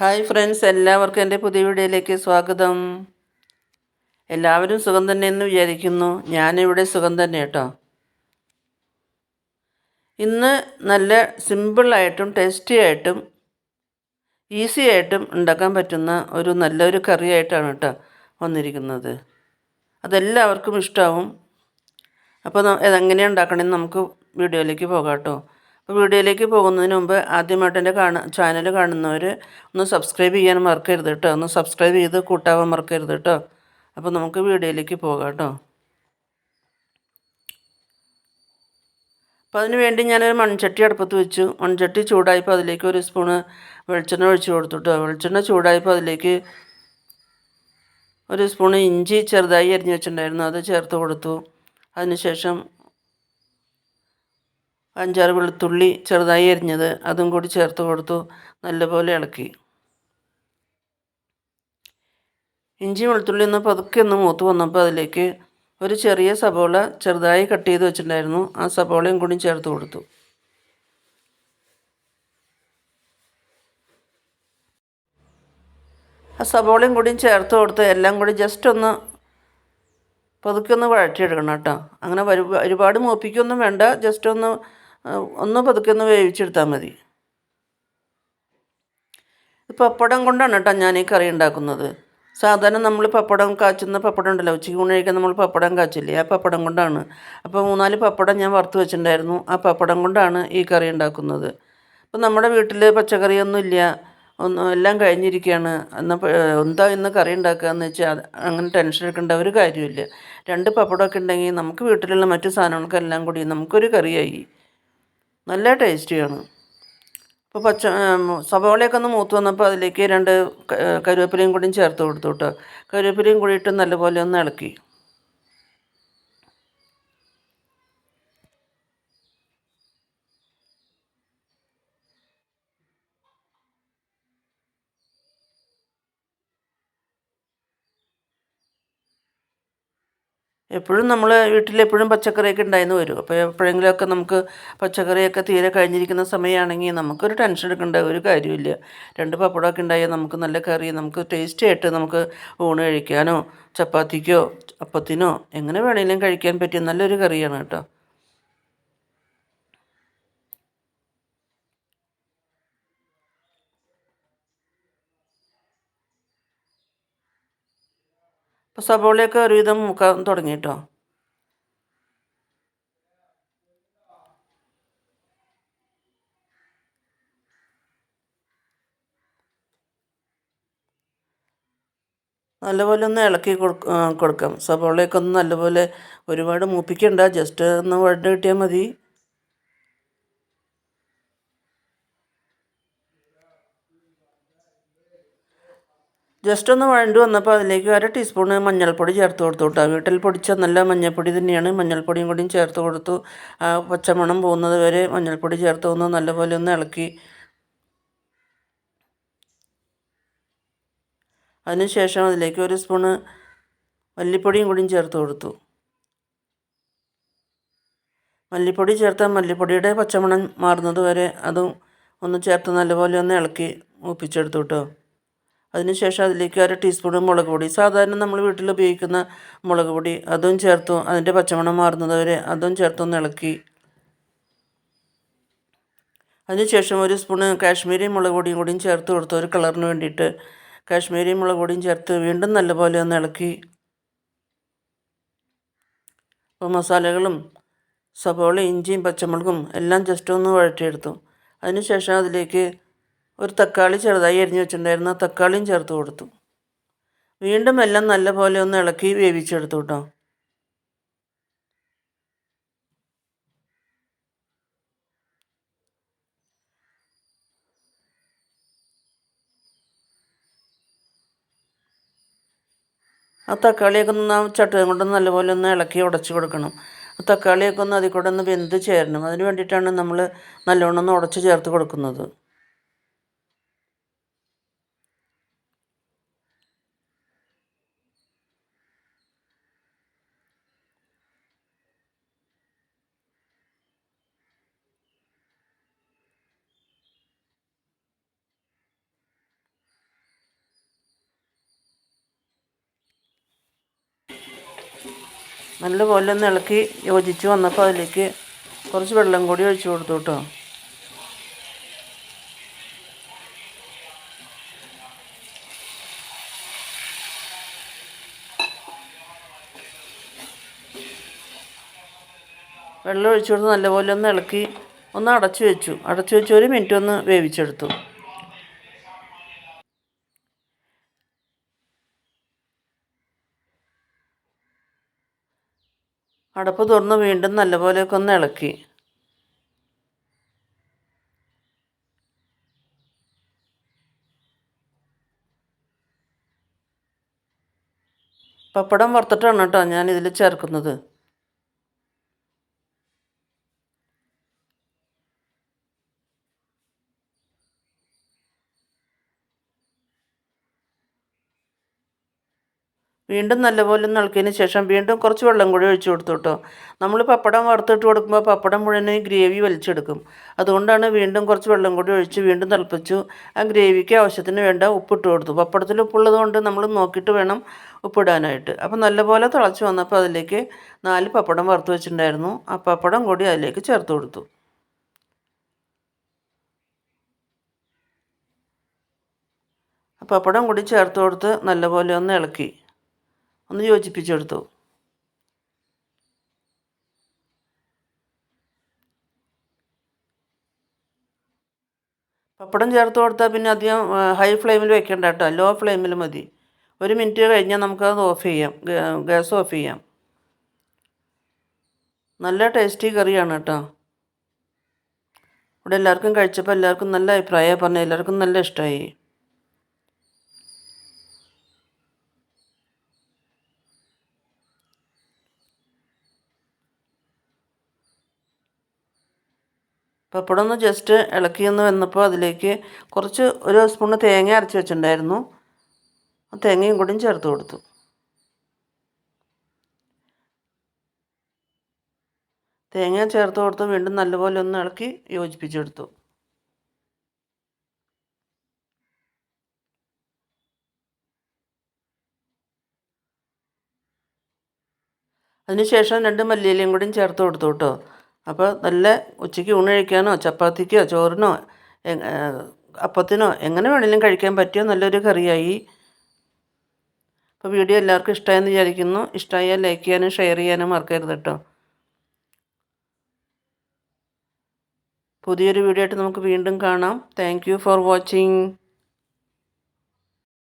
Hi friends എല്ലാവർക്കും എന്റെ പുതിയ വീഡിയോയിലേക്ക് സ്വാഗതം. എല്ലാവരും സുഖം തന്നെ എന്ന് വിചാരിക്കുന്നു. ഞാനിവിടെ സുഖം തന്നെ കേട്ടോ. ഇന്ന് നല്ല സിമ്പിളായിട്ടും ടേസ്റ്റി ആയിട്ടും ഈസി ആയിട്ടും ഉണ്ടാക്കാൻ പറ്റുന്ന ഒരു നല്ലൊരു കറിയായിട്ടാണ് കേട്ടോ വന്നിരിക്കുന്നത്. അതെല്ലാവർക്കും ഇഷ്ടമാവും അപ്പോൾ അതെങ്ങനെയാണ് ഉണ്ടാക്കണമെന്ന് നമുക്ക് വീഡിയോയിലേക്ക് പോകാം കേട്ടോ. വീഡിയോയിലേക്ക് പോകുന്നതിന് മുമ്പ് ആദ്യമായിട്ട് എന്റെ കാണ ചാനൽ കാണുന്നവർ ഒന്ന് സബ്സ്ക്രൈബ് ചെയ്യാൻ മറക്കരുത് കേട്ടോ. ഒന്ന് സബ്സ്ക്രൈബ് ചെയ്ത് കൂട്ടാവാൻ മറക്കരുത് കേട്ടോ. അപ്പോൾ നമുക്ക് വീഡിയോയിലേക്ക് പോകാം കേട്ടോ. അപ്പോൾ അതിന് വേണ്ടി ഞാനൊരു മൺചട്ടി അടുപ്പത്ത് വെച്ചു. മൺചട്ടി ചൂടായപ്പോൾ അതിലേക്ക് ഒരു സ്പൂണ് വെളിച്ചെണ്ണ ഒഴിച്ച് കൊടുത്തു കേട്ടോ. വെളിച്ചെണ്ണ ചൂടായപ്പോൾ അതിലേക്ക് ഒരു സ്പൂണ് ഇഞ്ചി ചെറുതായി അരിഞ്ഞ് വെച്ചിട്ടുണ്ടായിരുന്നു. അത് ചേർത്ത് കൊടുത്തു. അതിനുശേഷം അഞ്ചാറ് വെളുത്തുള്ളി ചെറുതായി അരിഞ്ഞത് അതും കൂടി ചേർത്ത് കൊടുത്തു നല്ലപോലെ ഇളക്കി. ഇഞ്ചി വെളുത്തുള്ളി ഒന്ന് പതുക്കെ ഒന്ന് മൂത്ത് വന്നപ്പോൾ അതിലേക്ക് ഒരു ചെറിയ സബോള ചെറുതായി കട്ട് ചെയ്ത് വെച്ചിട്ടുണ്ടായിരുന്നു. ആ സബോളയും കൂടി ചേർത്ത് കൊടുത്തു. ആ സബോളയും കൂടി ചേർത്ത് കൊടുത്ത് എല്ലാം കൂടി ജസ്റ്റ് ഒന്ന് പതുക്കെ ഒന്ന് വഴറ്റിയെടുക്കണം കേട്ടോ. അങ്ങനെ ഒരുപാട് മൂപ്പിക്കൊന്നും വേണ്ട. ജസ്റ്റ് ഒന്ന് ഒന്ന് പതുക്കെ ഒന്ന് വേവിച്ചെടുത്താൽ മതി. പപ്പടം കൊണ്ടാണ് കേട്ടോ ഞാൻ ഈ കറി ഉണ്ടാക്കുന്നത്. സാധാരണ നമ്മൾ പപ്പടം കാച്ചുന്ന പപ്പടം ഉണ്ടല്ലോ ഉച്ചയ്ക്ക് ഊണ് കഴിക്കാൻ നമ്മൾ പപ്പടം കാച്ചില്ലേ ആ പപ്പടം കൊണ്ടാണ്. അപ്പോൾ മൂന്നാൽ പപ്പടം ഞാൻ വറുത്ത് വെച്ചിട്ടുണ്ടായിരുന്നു ആ പപ്പടം കൊണ്ടാണ് ഈ കറി ഉണ്ടാക്കുന്നത്. അപ്പോൾ നമ്മുടെ വീട്ടിൽ പച്ചക്കറിയൊന്നും ഇല്ല ഒന്നും എല്ലാം കഴിഞ്ഞിരിക്കുകയാണ്. എന്നാൽ എന്താ ഇന്ന് കറി ഉണ്ടാക്കുകയെന്ന് വെച്ചാൽ അങ്ങനെ ടെൻഷൻ എടുക്കേണ്ട ഒരു കാര്യമില്ല രണ്ട് പപ്പടമൊക്കെ ഉണ്ടെങ്കിൽ നമുക്ക് വീട്ടിലുള്ള മറ്റു സാധനങ്ങൾക്കെല്ലാം കൂടി നമുക്കൊരു കറിയായി. നല്ല ടേസ്റ്റിയാണ്. അപ്പോൾ പച്ച സവോളയൊക്കെ ഒന്ന് മൂത്ത് വന്നപ്പോൾ അതിലേക്ക് രണ്ട് കരുവേപ്പിലയും കൂടിയും ചേർത്ത് കൊടുത്തു കേട്ടോ കരുവേപ്പിലയും കൂടിയിട്ട് നല്ലപോലെ ഒന്ന് ഇളക്കി. എപ്പോഴും നമ്മൾ വീട്ടിലെപ്പോഴും പച്ചക്കറിയൊക്കെ ഉണ്ടായിരുന്നു വരും. അപ്പോൾ എപ്പോഴെങ്കിലുമൊക്കെ നമുക്ക് പച്ചക്കറിയൊക്കെ തീരെ കഴിഞ്ഞിരിക്കുന്ന സമയമാണെങ്കിൽ നമുക്കൊരു ടെൻഷൻ എടുക്കേണ്ട ഒരു കാര്യമില്ല രണ്ട് പപ്പടമൊക്കെ ഉണ്ടായാൽ നമുക്ക് നല്ല കറി നമുക്ക് ടേസ്റ്റി ആയിട്ട് നമുക്ക് ഊണ് കഴിക്കാനോ ചപ്പാത്തിക്കോ അപ്പത്തിനോ എങ്ങനെ വേണമെങ്കിലും കഴിക്കാൻ പറ്റിയ നല്ലൊരു കറിയാണ് കേട്ടോ. അപ്പോൾ സബോളയൊക്കെ ഒരുവിധം മുക്കാൻ തുടങ്ങി കേട്ടോ. നല്ലപോലെ ഒന്ന് ഇളക്കി കൊടുക്കാം. സബോളയൊക്കെ ഒന്ന് നല്ലപോലെ ഒരുപാട് മൂപ്പിക്കണ്ട ജസ്റ്റ് ഒന്ന് വഴണ്ട് കിട്ടിയാൽ മതി. ജസ്റ്റ് ഒന്ന് വഴണ്ടു വന്നപ്പോൾ അതിലേക്ക് അര ടീസ്പൂൺ മഞ്ഞൾപ്പൊടി ചേർത്ത് കൊടുത്തു കേട്ടോ. വീട്ടിൽ പൊടിച്ച നല്ല മഞ്ഞൾപ്പൊടി തന്നെയാണ്. മഞ്ഞൾപ്പൊടിയും കൂടി ചേർത്ത് കൊടുത്തു. ആ പച്ചമണം പോകുന്നത് വരെ മഞ്ഞൾപ്പൊടി ചേർത്ത് ഒന്ന് നല്ലപോലെ ഒന്ന് ഇളക്കി. അതിനുശേഷം അതിലേക്ക് ഒരു സ്പൂണ് മല്ലിപ്പൊടിയും കൂടി ചേർത്ത് കൊടുത്തു. മല്ലിപ്പൊടി ചേർത്ത മല്ലിപ്പൊടിയുടെ പച്ചമണം മാറുന്നത് വരെ അതും ഒന്ന് ചേർത്ത് നല്ലപോലെ ഒന്ന് ഇളക്കി മൂപ്പിച്ചെടുത്തു കേട്ടോ. അതിനുശേഷം അതിലേക്ക് അര ടീസ്പൂൺ മുളക് പൊടി. സാധാരണ നമ്മൾ വീട്ടിൽ ഉപയോഗിക്കുന്ന മുളക് പൊടി അതും ചേർത്തു അതിന്റെ പച്ചമണം മാറുന്നത് വരെ അതും ചേർത്തൊന്ന് ഇളക്കി. അതിനുശേഷം ഒരു സ്പൂണ് കാശ്മീരി മുളക് പൊടിയും കൂടിയും ചേർത്ത് കൊടുത്തു ഒരു കളറിന് വേണ്ടിയിട്ട്. കാശ്മീരി മുളക് പൊടിയും ചേർത്ത് വീണ്ടും നല്ലപോലെ ഒന്ന് ഇളക്കി. അപ്പോൾ മസാലകളും സവോള ഇഞ്ചിയും പച്ചമുളകും എല്ലാം ജസ്റ്റ് ഒന്ന് വഴറ്റിയെടുത്തു. അതിനുശേഷം അതിലേക്ക് ഒരു തക്കാളി ചെറുതായി അരിഞ്ഞു വെച്ചിട്ടുണ്ടായിരുന്നു. തക്കാളിയും ചേർത്ത് കൊടുത്തു. വീണ്ടും എല്ലാം നല്ലപോലെ ഒന്ന് ഇളക്കി വേവിച്ചെടുത്തു കേട്ടോ. ആ തക്കാളിയൊക്കെ ഒന്ന് ചട്ടുകം കൊണ്ട് നല്ലപോലെ ഒന്ന് ഇളക്കി ഉടച്ച് കൊടുക്കണം. ആ തക്കാളിയൊക്കെ ഒന്ന് അതിൽ കൂടെ ഒന്ന് വെന്ത് ചേരണം. അതിന് വേണ്ടിയിട്ടാണ് നമ്മൾ നല്ലോണം ഒന്ന് ഉടച്ച് ചേർത്ത് കൊടുക്കുന്നത്. നല്ലപോലെ ഒന്ന് ഇളക്കി യോജിച്ച് വന്നപ്പോൾ അതിലേക്ക് കുറച്ച് വെള്ളം കൂടി ഒഴിച്ചു കൊടുത്തു കേട്ടോ. വെള്ളം ഒഴിച്ചു കൊടുത്ത് നല്ലപോലെ ഒന്ന് ഇളക്കി ഒന്ന് അടച്ചു വെച്ചു. അടച്ചു വെച്ച് ഒരു മിനിറ്റ് ഒന്ന് വേവിച്ചെടുത്തു. അടപ്പ് തുറന്ന് വീണ്ടും നല്ലപോലെയൊക്കെ ഒന്ന് ഇളക്കി. പപ്പടം വറുത്തിട്ടാണ് കേട്ടോ ഞാൻ ഇതിൽ ചേർക്കുന്നത്. വീണ്ടും നല്ലപോലെ ഒന്ന് ഇളക്കിയതിന് ശേഷം വീണ്ടും കുറച്ച് വെള്ളം കൂടി ഒഴിച്ചു കൊടുത്തു കേട്ടോ. നമ്മൾ പപ്പടം വറുത്തിട്ട് കൊടുക്കുമ്പോൾ പപ്പടം മുഴുവൻ ഗ്രേവി വലിച്ചെടുക്കും. അതുകൊണ്ടാണ് വീണ്ടും കുറച്ച് വെള്ളം കൂടി ഒഴിച്ച് വീണ്ടും തിളപ്പിച്ചു. ആ ഗ്രേവിക്ക് ആവശ്യത്തിന് വേണ്ട ഉപ്പിട്ട് കൊടുത്തു. പപ്പടത്തിൽ ഉപ്പുള്ളത് കൊണ്ട് നമ്മൾ നോക്കിയിട്ട് വേണം ഉപ്പിടാനായിട്ട്. അപ്പോൾ നല്ലപോലെ തിളച്ച് വന്നപ്പോൾ അതിലേക്ക് നാല് പപ്പടം വറുത്ത് വെച്ചിട്ടുണ്ടായിരുന്നു. ആ പപ്പടം കൂടി അതിലേക്ക് ചേർത്ത് കൊടുത്തു. പപ്പടം കൂടി ചേർത്ത് കൊടുത്ത് നല്ലപോലെ ഒന്ന് ഇളക്കി. ഒന്ന് യോജിപ്പിച്ചെടുത്തു. പപ്പടം ചേർത്ത് കൊടുത്താൽ പിന്നെ അധികം ഹൈ ഫ്ലെയിമിൽ വെക്കേണ്ട കേട്ടോ. ലോ ഫ്ലെയിമിൽ മതി. ഒരു മിനിറ്റ് കഴിഞ്ഞാൽ നമുക്കത് ഓഫ് ചെയ്യാം. ഗ്യാസ് ഓഫ് ചെയ്യാം. നല്ല ടേസ്റ്റി കറിയാണ് കേട്ടോ. ഇവിടെ എല്ലാവർക്കും കഴിച്ചപ്പോൾ എല്ലാവർക്കും നല്ല അഭിപ്രായമാണ് പറഞ്ഞത്. എല്ലാവർക്കും നല്ല ഇഷ്ടമായി പപ്പടം ഒന്ന് ജസ്റ്റ് ഇളക്കിയെന്ന് വന്നപ്പോൾ അതിലേക്ക് കുറച്ച് ഒരു സ്പൂണ് തേങ്ങ അരച്ച് വെച്ചിട്ടുണ്ടായിരുന്നു. ആ തേങ്ങയും കൂടിയും ചേർത്ത് കൊടുത്തു. തേങ്ങ ചേർത്ത് കൊടുത്ത് വീണ്ടും നല്ലപോലെ ഒന്ന് ഇളക്കി യോജിപ്പിച്ചെടുത്തു അതിനുശേഷം രണ്ട് മല്ലിയിലയും കൂടിയും ചേർത്ത് കൊടുത്തു കേട്ടോ. അപ്പോൾ നല്ല ഉച്ചയ്ക്ക് ഊണ് കഴിക്കാനോ ചപ്പാത്തിക്കോ ചോറിനോ അപ്പത്തിനോ എങ്ങനെ വേണമെങ്കിലും കഴിക്കാൻ പറ്റിയ നല്ലൊരു കറിയായി. അപ്പോൾ വീഡിയോ എല്ലാവർക്കും ഇഷ്ടമായെന്ന് വിചാരിക്കുന്നു. ഇഷ്ടമായാൽ ലൈക്ക് ചെയ്യാനും ഷെയർ ചെയ്യാനും മറക്കരുത് കേട്ടോ പുതിയൊരു വീഡിയോ ആയിട്ട് നമുക്ക് വീണ്ടും കാണാം. Thank for watching.